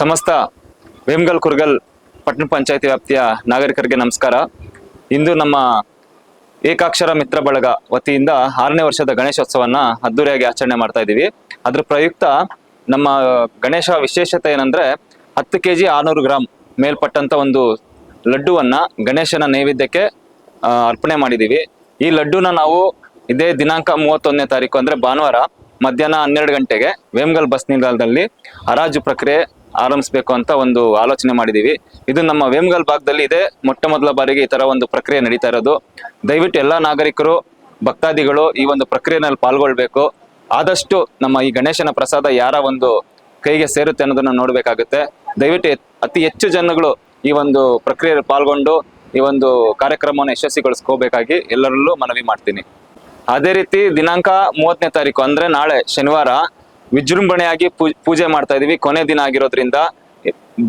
ಸಮಸ್ತ ವೇಮ್ಗಲ್ ಕುರ್ಗಲ್ ಪಟ್ಟಣ ಪಂಚಾಯತಿ ವ್ಯಾಪ್ತಿಯ ನಾಗರಿಕರಿಗೆ ನಮಸ್ಕಾರ. ಇಂದು ನಮ್ಮ ಏಕಾಕ್ಷರ ಮಿತ್ರ ಬಳಗ ವತಿಯಿಂದ ಆರನೇ ವರ್ಷದ ಗಣೇಶೋತ್ಸವನ್ನ ಅದ್ದೂರಿಯಾಗಿ ಆಚರಣೆ ಮಾಡ್ತಾ ಇದ್ದೀವಿ. ಅದ್ರ ಪ್ರಯುಕ್ತ ನಮ್ಮ ಗಣೇಶ ವಿಶೇಷತೆ ಏನಂದ್ರೆ ಹತ್ತು ಕೆ ಜಿ ಆರ್ನೂರು ಗ್ರಾಮ್ ಮೇಲ್ಪಟ್ಟಂತ ಒಂದು ಲಡ್ಡುವನ್ನ ಗಣೇಶನ ನೈವೇದ್ಯಕ್ಕೆ ಅರ್ಪಣೆ ಮಾಡಿದ್ದೀವಿ. ಈ ಲಡ್ಡುನ ನಾವು ಇದೇ ದಿನಾಂಕ ಮೂವತ್ತೊಂದನೇ ತಾರೀಕು ಅಂದ್ರೆ ಭಾನುವಾರ ಮಧ್ಯಾಹ್ನ ಹನ್ನೆರಡು ಗಂಟೆಗೆ ವೇಮ್ಗಲ್ ಬಸ್ ನಿಲ್ದಾಣದಲ್ಲಿ ಹರಾಜು ಪ್ರಕ್ರಿಯೆ ಆರಂಭಿಸಬೇಕು ಅಂತ ಒಂದು ಆಲೋಚನೆ ಮಾಡಿದ್ದೀವಿ ಇದು ನಮ್ಮ ವೇಮ್ಗಲ್ ಭಾಗದಲ್ಲಿ ಇದೆ. ಮೊಟ್ಟ ಮೊದಲ ಬಾರಿಗೆ ಈ ತರ ಒಂದು ಪ್ರಕ್ರಿಯೆ ನಡೀತಾ ಇರೋದು. ದಯವಿಟ್ಟು ಎಲ್ಲ ನಾಗರಿಕರು, ಭಕ್ತಾದಿಗಳು ಈ ಒಂದು ಪ್ರಕ್ರಿಯೆನಲ್ಲಿ ಪಾಲ್ಗೊಳ್ಬೇಕು. ಆದಷ್ಟು ನಮ್ಮ ಈ ಗಣೇಶನ ಪ್ರಸಾದ ಯಾರ ಒಂದು ಕೈಗೆ ಸೇರುತ್ತೆ ಅನ್ನೋದನ್ನ ನೋಡಬೇಕಾಗುತ್ತೆ. ದಯವಿಟ್ಟು ಅತಿ ಹೆಚ್ಚು ಜನಗಳು ಈ ಒಂದು ಪ್ರಕ್ರಿಯೆಯಲ್ಲಿ ಪಾಲ್ಗೊಂಡು ಈ ಒಂದು ಕಾರ್ಯಕ್ರಮವನ್ನು ಯಶಸ್ವಿಗೊಳಿಸ್ಕೋಬೇಕಾಗಿ ಎಲ್ಲರಲ್ಲೂ ಮನವಿ ಮಾಡ್ತೀನಿ. ಅದೇ ರೀತಿ ದಿನಾಂಕ ಮೂವತ್ತನೇ ತಾರೀಕು, ಅಂದ್ರೆ ನಾಳೆ ಶನಿವಾರ ವಿಜೃಂಭಣೆಯಾಗಿ ಪೂಜೆ ಮಾಡ್ತಾ ಇದೀವಿ. ಕೊನೆ ದಿನ ಆಗಿರೋದ್ರಿಂದ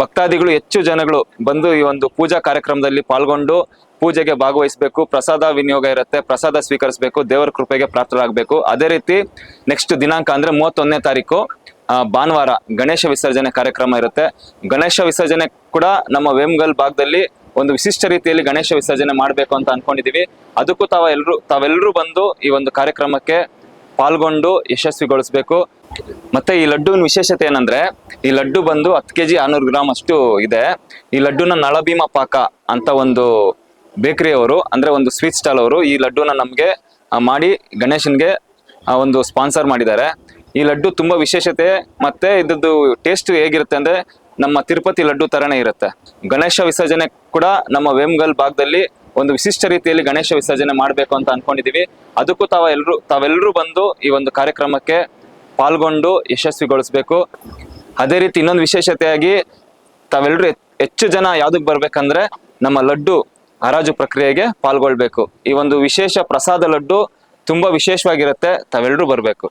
ಭಕ್ತಾದಿಗಳು, ಹೆಚ್ಚು ಜನಗಳು ಬಂದು ಈ ಒಂದು ಪೂಜಾ ಕಾರ್ಯಕ್ರಮದಲ್ಲಿ ಪಾಲ್ಗೊಂಡು ಪೂಜೆಗೆ ಭಾಗವಹಿಸಬೇಕು. ಪ್ರಸಾದ ವಿನಿಯೋಗ ಇರುತ್ತೆ. ಪ್ರಸಾದ ಸ್ವೀಕರಿಸಬೇಕು. ದೇವರ ಕೃಪೆಗೆ ಪ್ರಾಪ್ತರಾಗಬೇಕು. ಅದೇ ರೀತಿ ನೆಕ್ಸ್ಟ್ ದಿನಾಂಕ ಅಂದ್ರೆ ಮೂವತ್ತೊಂದನೇ ತಾರೀಕು ಭಾನುವಾರ ಗಣೇಶ ವಿಸರ್ಜನೆ ಕಾರ್ಯಕ್ರಮ ಇರುತ್ತೆ. ಗಣೇಶ ವಿಸರ್ಜನೆ ಕೂಡ ನಮ್ಮ ವೇಮ್ಗಲ್ ಭಾಗದಲ್ಲಿ ಒಂದು ವಿಶಿಷ್ಟ ರೀತಿಯಲ್ಲಿ ಗಣೇಶ ವಿಸರ್ಜನೆ ಮಾಡಬೇಕು ಅಂತ ಅನ್ಕೊಂಡಿದೀವಿ. ಅದಕ್ಕೂ ತಾವೆಲ್ಲರೂ ತಾವೆಲ್ಲರೂ ಬಂದು ಈ ಒಂದು ಕಾರ್ಯಕ್ರಮಕ್ಕೆ ಪಾಲ್ಗೊಂಡು ಯಶಸ್ವಿಗೊಳಿಸ್ಬೇಕು. ಮತ್ತೆ ಈ ಲಡ್ಡುವಿನ ವಿಶೇಷತೆ ಏನಂದ್ರೆ, ಈ ಲಡ್ಡು ಬಂದು ಹತ್ತು ಕೆಜಿ ಆರ್ನೂರು ಗ್ರಾಮ್ ಅಷ್ಟು ಇದೆ. ಈ ಲಡ್ಡುನ ನಳಭೀಮ ಪಾಕ ಅಂತ ಒಂದು ಬೇಕರಿಯವರು, ಅಂದ್ರೆ ಒಂದು ಸ್ವೀಟ್ ಸ್ಟಾಲ್ ಅವರು ಈ ಲಡ್ಡುನ ನಮ್ಗೆ ಮಾಡಿ ಗಣೇಶನ್ಗೆ ಒಂದು ಸ್ಪಾನ್ಸರ್ ಮಾಡಿದ್ದಾರೆ. ಈ ಲಡ್ಡು ತುಂಬಾ ವಿಶೇಷತೆ, ಮತ್ತೆ ಇದ್ರದ್ದು ಟೇಸ್ಟ್ ಹೇಗಿರುತ್ತೆ ಅಂದ್ರೆ ನಮ್ಮ ತಿರುಪತಿ ಲಡ್ಡು ತರನೇ ಇರುತ್ತೆ. ಗಣೇಶ ವಿಸರ್ಜನೆ ಕೂಡ ನಮ್ಮ ವೇಮ್ಗಲ್ ಭಾಗದಲ್ಲಿ ಒಂದು ವಿಶಿಷ್ಟ ರೀತಿಯಲ್ಲಿ ಗಣೇಶ ವಿಸರ್ಜನೆ ಮಾಡಬೇಕು ಅಂತ ಅನ್ಕೊಂಡಿದೀವಿ. ಅದಕ್ಕೂ ತಾವ ಎಲ್ರು ತಾವೆಲ್ಲರೂ ಬಂದು ಈ ಒಂದು ಕಾರ್ಯಕ್ರಮಕ್ಕೆ ಪಾಲ್ಗೊಂಡು ಯಶಸ್ವಿಗೊಳಿಸ್ಬೇಕು. ಅದೇ ರೀತಿ ಇನ್ನೊಂದು ವಿಶೇಷತೆಯಾಗಿ ತಾವೆಲ್ಲರೂ ಹೆಚ್ಚು ಜನ ಯಾವ್ದಕ್ ಬರ್ಬೇಕಂದ್ರೆ ನಮ್ಮ ಲಡ್ಡು ಹರಾಜು ಪ್ರಕ್ರಿಯೆಗೆ ಪಾಲ್ಗೊಳ್ಬೇಕು. ಈ ಒಂದು ವಿಶೇಷ ಪ್ರಸಾದ ಲಡ್ಡು ತುಂಬಾ ವಿಶೇಷವಾಗಿರುತ್ತೆ. ತಾವೆಲ್ಲರೂ ಬರ್ಬೇಕು.